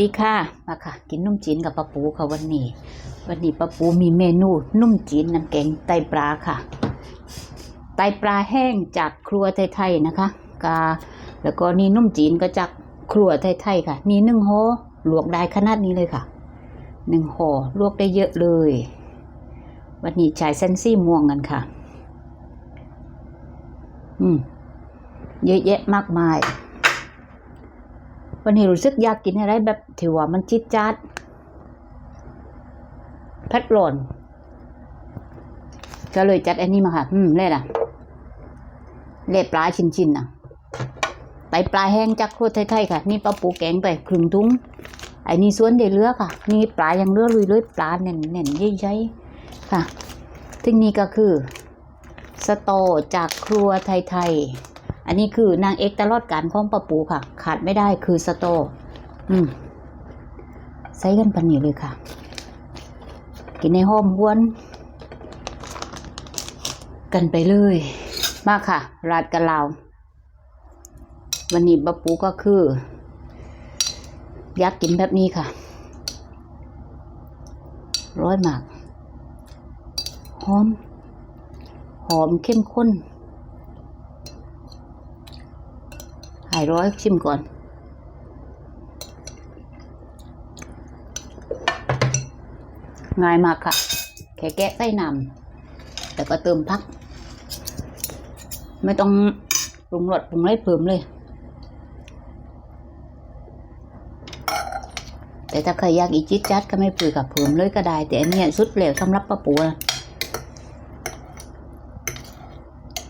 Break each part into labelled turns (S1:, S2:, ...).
S1: ดีค่ะมาค่ะ กินนุ่มจีนกับปลาปูค่ะวันนี้ วันนี้ปลาปูมีเมนู นุ่มจีนน้ำแกงไตปลาค่ะ ไตปลาแห้งจากครัวไทยๆนะคะกาแล้วก็นี่นุ่มจีนก็จากครัวไทยๆค่ะนี่หนึ่งห่อลวกได้ขนาดนี้เลยค่ะหนึ่งห่อลวกได้เยอะเลย วันนี้ใช้เส้นซี่ม่วงกันค่ะ อืม เยอะแยะมากมาย วันนี้รู้สึกอยากกินอะไรแบบถือว่ามันจิตจัดพัดร้อนก็เลยจัดอันนี้มาค่ะ อืมเล่ะเล่ปลาชิ้นๆนะไตปลาแห้งจากโคตรไทยๆค่ะ นี่ปลาปูแกงไปครึ่งทุงไอ้นี่ส่วนเดือเลือค่ะ นี่ปลายังเลือลุยเลยปลาเน่นๆใหญ่ๆค่ะทึงนี้ก็คือสโตจากครัวไทยๆ อันนี้คือนางเอกตลอดการของปะปูค่ะ ขาดไม่ได้คือสโต อืมใส่กันปันนี้เลยค่ะ กินในห้อมวน กันไปเลย มากค่ะ ราดกะลาววันนี้ปะปูก็คือ อยากกินแบบนี้ค่ะ ร้อยหมากหอม หอมเข้มข้น หายร้อยชิมก่อน ง่ายมากค่ะ แค่แกะไส้น้ำแล้วก็เติมพัก ไม่ต้องปรุงรสปรุงอะไรเพิ่มเลย แต่ถ้าใครอยากอีจิตจัดก็ไม่ปื่อยกับเพิ่มเลยก็ได้ แต่อันเนี้ยสุดเหลวสำหรับป้าปูนะ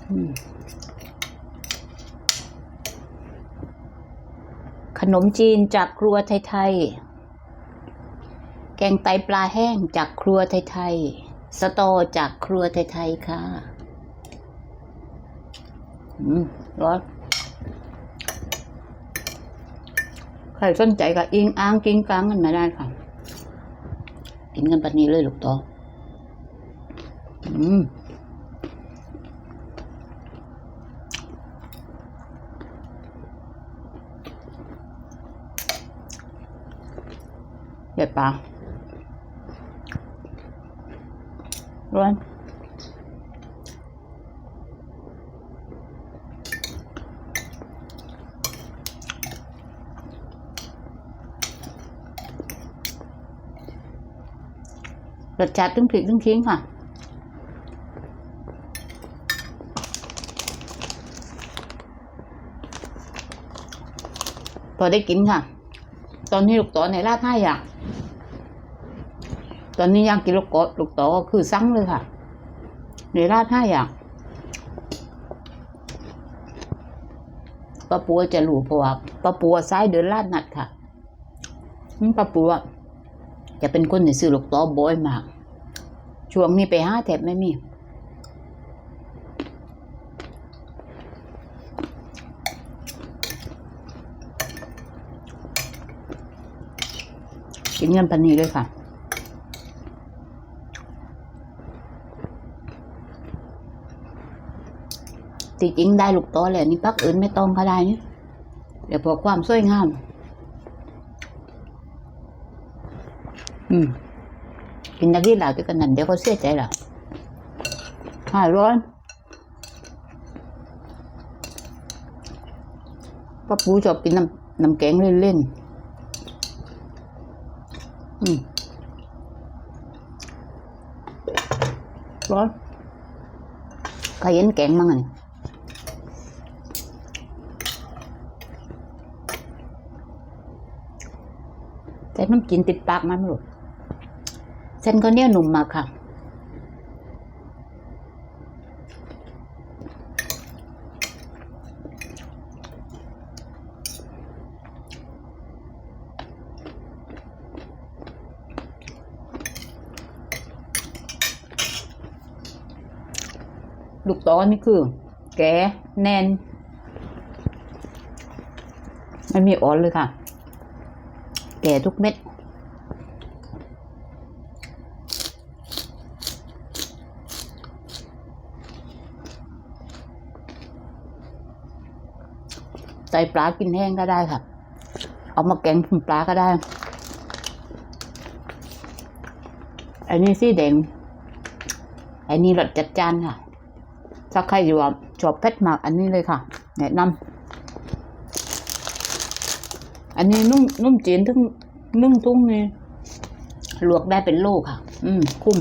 S1: อืม ข นมจีนจากครัวไทยๆ แกงไตปลาแห้งจากครัวไทยๆ สตอจากครัวไทยๆ ค่ะ อืมร้อนใครสนใจก็อิงอ้างกินกลางกันมาได้ค่ะ กินกันปันนี้เลยลูกตออืม เด็ดปลาร้อนรสชาติ ตอนนี้ลูกต่อในราดให้าอย่างตอนนี้ยากกินลูกกะลูกต่อก็คือสั่งเลยค่ะในราดให้าอย่างป้าปัวจะรู้เพราะว่าป้าปัวซ้ายเดินลาดนัดค่ะป้าปัวจะเป็นคนที่ซื้อลูกต่อบ่อยมาก ช่วงนี้ไปห้าแถบไม่มี กินกันปันนี้เลยค่ะที่จริงได้ลูกโตแล้วนี่พักอื่นไม่ต้องก็ได้นี่เดี๋ยวพอความสวยงาม อืมกินตะกี้เหล่าที่กันนั่นเดี๋ยวเขาเสียใจหรอห้าร้อยป้าปูชอบกินน้ำน้ำแกงเล่นๆ ร้อนใครเห็นแกงมั้งอะนี่แต่น้ำกินติดปากมันไม่รู้เส้นก็เนียหนุ่มมากค่ะ ลูกตอนนี่คือ แกแนนไม่มีอ่อนเลยค่ะ แกทุกเม็ด ใส่ปลากินแห้งก็ได้ค่ะ เอามาแกงกินปลาก็ได้ อันนี้สีแดง อันนี้รสจัดจ้านค่ะ ถ้าใครอยู่ว่าชอบเผ็ดมากอันนี้เลยค่ะ แนะนำอันนี้นุ่มนุ่มจีนทั้งนึ่งทุ่งนี่ลวกได้เป็นโลค่ะ อืม คุ้ม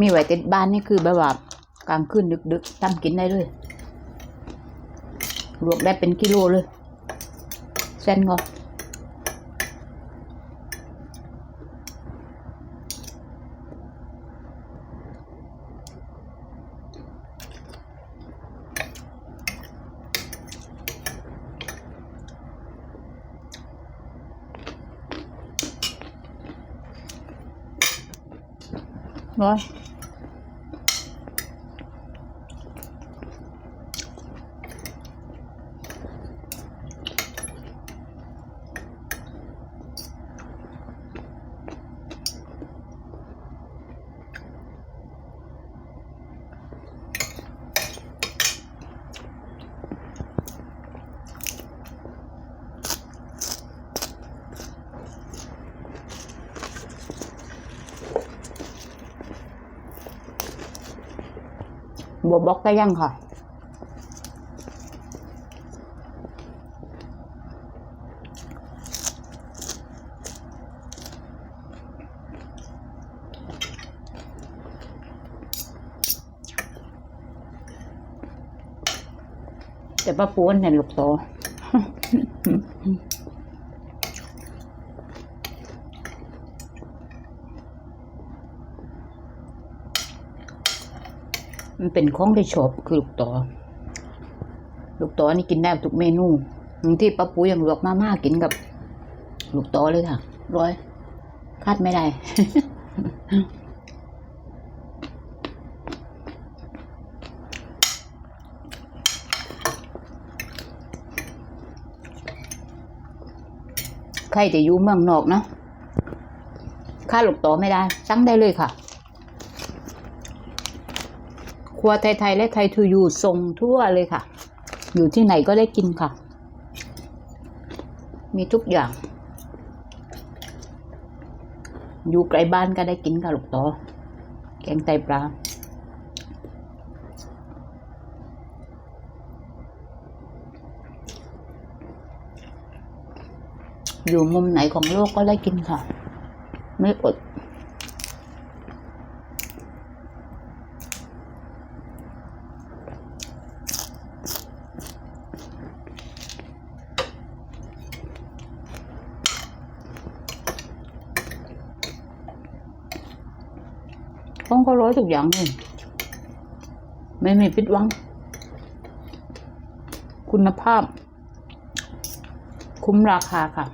S1: มีไว้ติดบ้านนี่คือแบบว่ากลางคืนดึกๆทำกินได้เลย ลวกได้เป็นกิโลเลยเส้นก็ ร้ บวบล็อกได้ยังค่ะ แต่ป้าปูนเห็นลูกโต มันเป็นของที่ชอบคือลูกตอลูกตอนี่กินได้ทุกเมนูบางที่ป้าปูยังลวกมาม่ากินกับ ลูกตอเลยค่ะร้อยคาดไม่ได้ใครจะอยู่เมืองนอกเนาะค่าลูกตอไม่ได้สั่งได้เลยค่ะ ค รัวไทย ๆ และไทยทูยูส่งทั่วเลยค่ะ อยู่ที่ไหนก็ได้กินค่ะ มีทุกอย่าง อยู่ไกลบ้านก็ได้กินค่ะลูกตอแกงไตปลาอยู่มุมไหนของโลกก็ได้กินค่ะ ไม่อด ต้องก็ร้อยทุกอย่างเลยไม่มีปิดวัง คุณภาพ คุ้มราคาค่ะ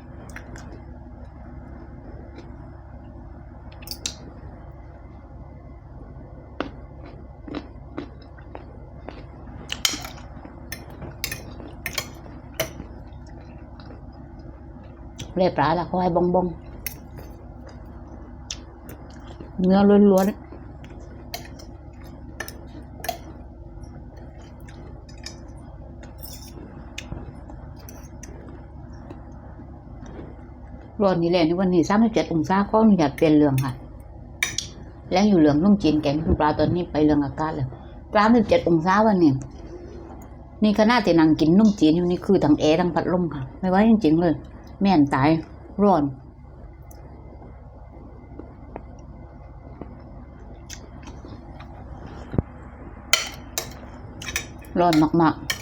S1: เรียบร้อยแล้วเขาให้บองบองเนื้อล้วนๆ ร้อนนี่แหละในวันนี้สามสิบเจ็ดองศาก็อนุญาตเปลี่ยนเรื่องค่ะ แล้วอยู่เหลืองนุ่งจีนแกงปลาตอนนี้ไปเรื่องอากาศเลยสามสิบเจ็ดองศาวันนี้นี่ขนาดที่นั่งกินนุ่มจีนอยู่นี่คือทั้งแอร์ทั้งพัดลมค่ะ ไม่ไหวจริงๆเลย แม่นตายร้อนร้อนมากๆ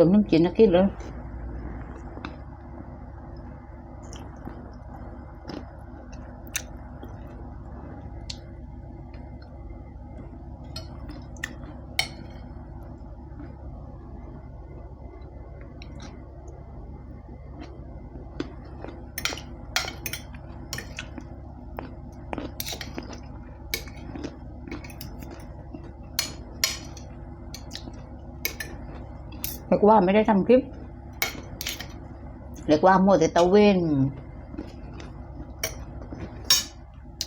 S1: ติมน้ำจีนนะคิดเลย เรียกว่าไม่ได้ทำคลิป เรียกว่าโมวแต่ตะเวน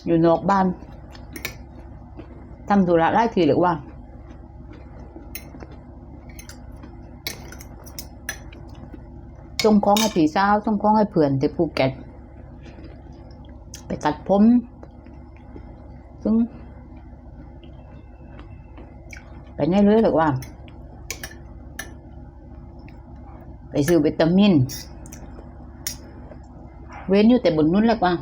S1: อยู่นอกบ้านทำธุระไล่ทีเรียกว่าส่งของให้ผีสาวส่งของให้เพื่อนที่ภูเก็ต ไปตัดผม ซึ่ง ไปในเรือหรือว่า ไปซื้อวิตามิน เว้นอยู่แต่บนนู้นแหละว่า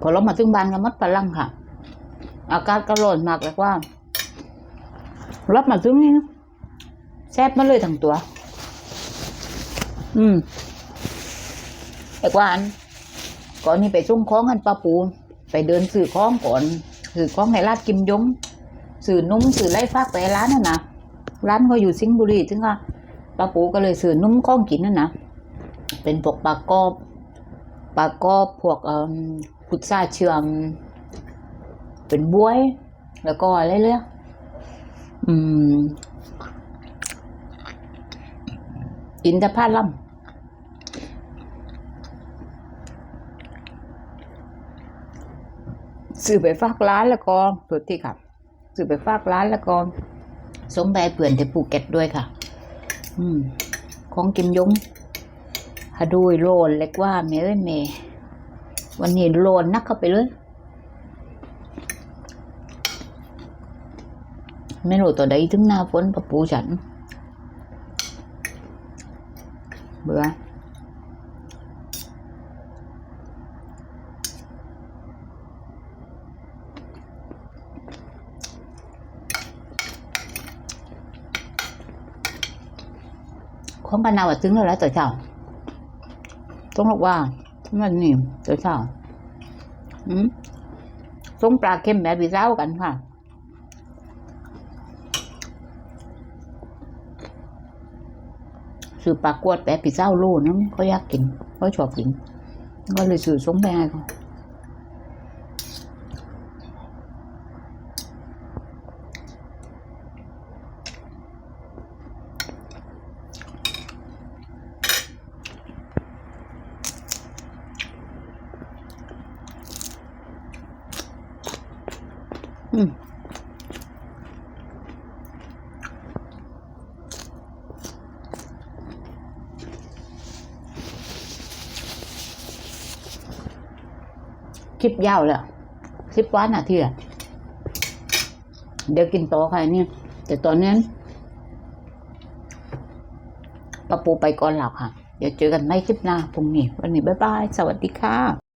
S1: พอเรามาถึงบ้านก็มัดพลังค่ะ อากาศก็ร้อนมากเลยว่ารับมาถึงนี่แซ่บมาเลยทั้งตัว อืมแต่ว่านก่อนนี้ไปส่งของกันป้าปู ไปเดินซื้อข้องก่อนซื้อข้องในร้านกิมยงซื้อนุ่มซื้อไรฟักไปร้านนั่นนะร้านเขาอยู่สิงห์บุรีถึงว่าป้าปูก็เลยซื้อนุ่มข้องกินนั่นนะเป็นพวกปลากรอบปลากรอบพวกเอ่อพุทราเชื่อม เป็นบวย แล้วก็อะไรเลยอะอืมอินทผลัม ซื้อไปฝากร้านล้วก็สุดที่ค่ะซื้อไปฝากร้านล้วก็ส่งไปให้เพื่อนที่ภูเก็ตด้วยค่ะ อืม ของกิมยงฮาดูยโลนเล็กว่าเมย์เอ้ยเมวันนี้โลนนักเข้าไปเลย ไม่รู้ตัวใดถึงหน้าฝนปะปูฉัน เบื่อ ของกันนาว่าถึงแล้วแหละตัวเช้าต้องบอกว่ามันนี่ตัวเช้าอืมส่งปลาเค็มแบบวิเศร้ากันค่ะ ซื้อปลากวดแบบพิซซ่าโลนึงเขาอยากกินเขาชอบกิน ก็เลยซื้อส่งไปให้เขาอืม คลิปยาวเลยคลิปวันนาทีอะเดี๋ยวกินต่อใครเนี่ยแต่ตอนนี้ปะปูไปก่อนหลับค่ะ เดี๋ยวเจอกันในคลิปหน้าพรุ่งนี้ วันนี้บ๊ายบาย สวัสดีค่ะ